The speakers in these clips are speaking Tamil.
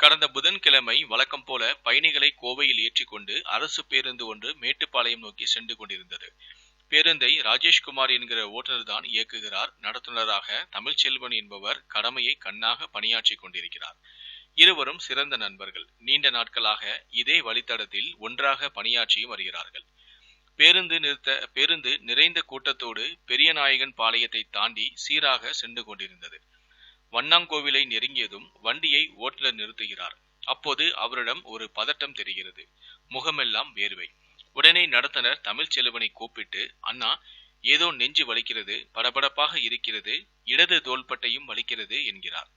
கடந்த புதன்கிழமை வழக்கம் போல பயணிகளை கோவையில் ஏற்றிக்கொண்டு அரசு பேருந்து ஒன்று மேட்டுப்பாளையம் நோக்கி சென்று கொண்டிருந்தது. பேருந்தை ராஜேஷ்குமார் என்கிற ஓட்டுநர் தான் இயக்குகிறார். நடத்துனராக தமிழ்ச்செல்வன் என்பவர் கடமையை கண்ணாக பணியாற்றி கொண்டிருக்கிறார். இருவரும் சிறந்த நண்பர்கள். நீண்ட நாட்களாக இதே வழித்தடத்தில் ஒன்றாக பணியாற்றியும் வருகிறார்கள். பேருந்து நிறுத்த பேருந்து நிறைந்த கூட்டத்தோடு பெரியநாயகன் பாளையத்தை தாண்டி சீராக சென்று கொண்டிருந்தது. வண்ணாங்கோவிலை நெருங்கியதும் வண்டியை ஓட்டுநர் நிறுத்துகிறார். அப்போது அவரிடம் ஒரு பதட்டம் தெரிகிறது. முகமெல்லாம் வேர்வை. உடனே நடத்துனர் தமிழ்ச்செல்வனை கூப்பிட்டு அண்ணா ஏதோ நெஞ்சு வலிக்கிறது படபடப்பாக இருக்கிறது இடது தோள்பட்டையும் வலிக்கிறது என்கிறார்.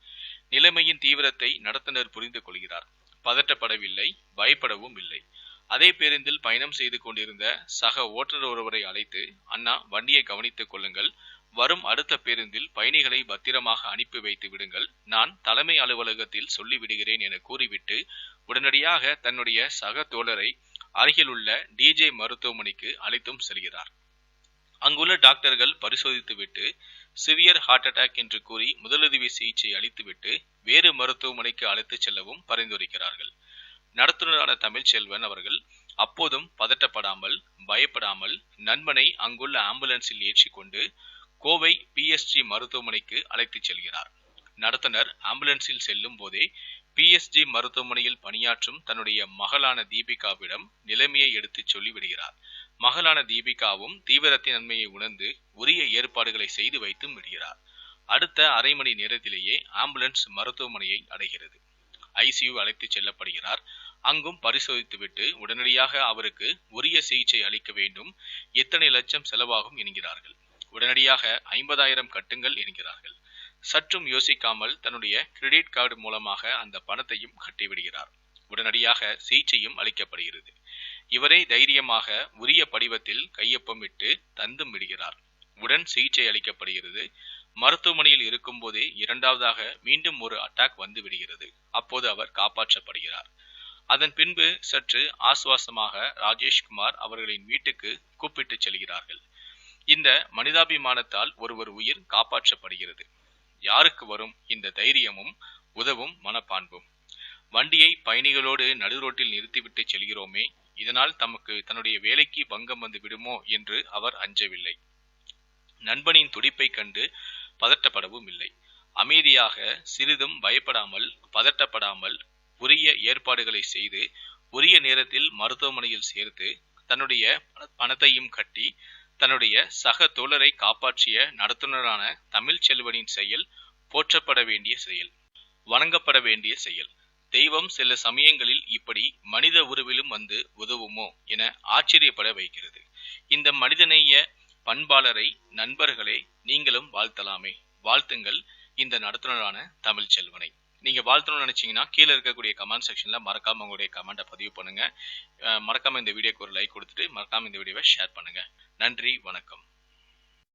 நிலைமையின் தீவிரத்தை நடத்துனர் புரிந்து கொள்கிறார். பதட்டப்படவில்லை பயப்படவும் இல்லை. அதே பேருந்தில் பயணம் செய்து கொண்டிருந்த சக ஓட்டுநர் ஒருவரை அழைத்து அண்ணா வண்டியை கவனித்துக் கொள்ளுங்கள் வரும் அடுத்த பேருந்தில் பயணிகளை பத்திரமாக அனுப்பி வைத்து விடுங்கள். நான் தலைமை அலுவலகத்தில் சொல்லிவிடுகிறேன் என கூறிவிட்டு உடனடியாக தன்னுடைய சக தோழரை அருகிலுள்ள டிஜே மருத்துவமனைக்கு அழைத்தும் செல்கிறார். அங்குள்ள டாக்டர்கள் பரிசோதித்துவிட்டு சிவியர் ஹார்ட் அட்டாக் என்று கூறி முதலுதவி சிகிச்சை அளித்துவிட்டு வேறு மருத்துவமனைக்கு அழைத்துச் செல்லவும் பரிந்துரைக்கிறார்கள். நடத்துனரான தமிழ்ச்செல்வன் அவர்கள் அப்போதும் பதட்டப்படாமல் பயப்படாமல் நண்பனை அங்குள்ள ஆம்புலன்ஸில் ஏற்றிக்கொண்டு கோவை பிஎஸ்ஜி மருத்துவமனைக்கு அழைத்துச் செல்கிறார். நடத்துனர் ஆம்புலன்ஸில் செல்லும் போதே பிஎஸ்ஜி மருத்துவமனையில் பணியாற்றும் தன்னுடைய மகளான தீபிகாவிடம் நிலைமையை எடுத்துச் சொல்லிவிடுகிறார். மகளான தீபிகாவும் தீவிரத்தின் நன்மையை உணர்ந்து உரிய ஏற்பாடுகளை செய்து வைத்தும் விடுகிறார். அடுத்த அரை மணி நேரத்திலேயே ஆம்புலன்ஸ் மருத்துவமனையை அடைகிறது. ஐசியு அழைத்துச் செல்லப்படுகிறார். அங்கும் பரிசோதித்துவிட்டு உடனடியாக அவருக்கு உரிய சிகிச்சை அளிக்க வேண்டும். எத்தனை லட்சம் செலவாகும் என்கிறார்கள். உடனடியாக ஐம்பதாயிரம் கட்டுங்கள் என்கிறார்கள். சற்றும் யோசிக்காமல் தன்னுடைய கிரெடிட் கார்டு மூலமாக அந்த பணத்தையும் கட்டிவிடுகிறார். உடனடியாக சிகிச்சையும் அளிக்கப்படுகிறது. இவரே தைரியமாக உரிய படிவத்தில் கையொப்பமிட்டு தந்தும் விடுகிறார். உடன் சிகிச்சை அளிக்கப்படுகிறது. மருத்துவமனையில் இருக்கும்போதே இரண்டாவதாக மீண்டும் ஒரு அட்டாக் வந்து விடுகிறது. அப்போது அவர் காப்பாற்றப்படுகிறார். அதன் பின்பு சற்று ஆசுவாசமாக ராஜேஷ்குமார் அவர்களின் வீட்டுக்கு கூப்பிட்டு செல்கிறார்கள். இந்த மனிதாபிமானத்தால் ஒருவர் உயிர் காப்பாற்றப்படுகிறது. யாருக்கு வரும் இந்த தைரியமும் உதவும் மனப்பான்பும்? வண்டியை பயணிகளோடு நடுரோட்டில் நிறுத்திவிட்டு செல்கிறோமே இதனால் தமக்கு தன்னுடைய வேலைக்கு பங்கம் வந்து விடுமோ என்று அவர் அஞ்சவில்லை. நண்பனின் துடிப்பை கண்டு பதட்டப்படவும் இல்லை. அமைதியாக சிறிதும் பயப்படாமல் பதட்டப்படாமல் உரிய ஏற்பாடுகளை செய்து உரிய நேரத்தில் மருத்துவமனையில் சேர்த்து தன்னுடைய பணத்தையும் கட்டி தன்னுடைய சக தோழரை காப்பாற்றிய நடத்துனரான தமிழ் செல்வனின் செயல் போற்றப்பட வேண்டிய செயல் வணங்கப்பட வேண்டிய செயல். தெய்வம் சில சமயங்களில் இப்படி மனித உருவிலும் வந்து உதவுமோ என ஆச்சரியப்பட வைக்கிறது. இந்த மனிதநேய பண்பாளரை நண்பர்களே நீங்களும் வாழ்த்தலாமே. வாழ்த்துங்கள் இந்த நடத்துனரான தமிழ் செல்வனை. நீங்கள் வாழ்த்தணும்னு நினச்சிங்கன்னா கீழே இருக்கக்கூடிய கமெண்ட் செக்ஷனில் மறக்காம உங்களுடைய கமெண்ட்டை பதிவு பண்ணுங்கள் மறக்காமல் இந்த வீடியோக்கு ஒரு லைக் கொடுத்துட்டு மறக்காமல் இந்த வீடியோவை ஷேர் பண்ணுங்கள் நன்றி வணக்கம்.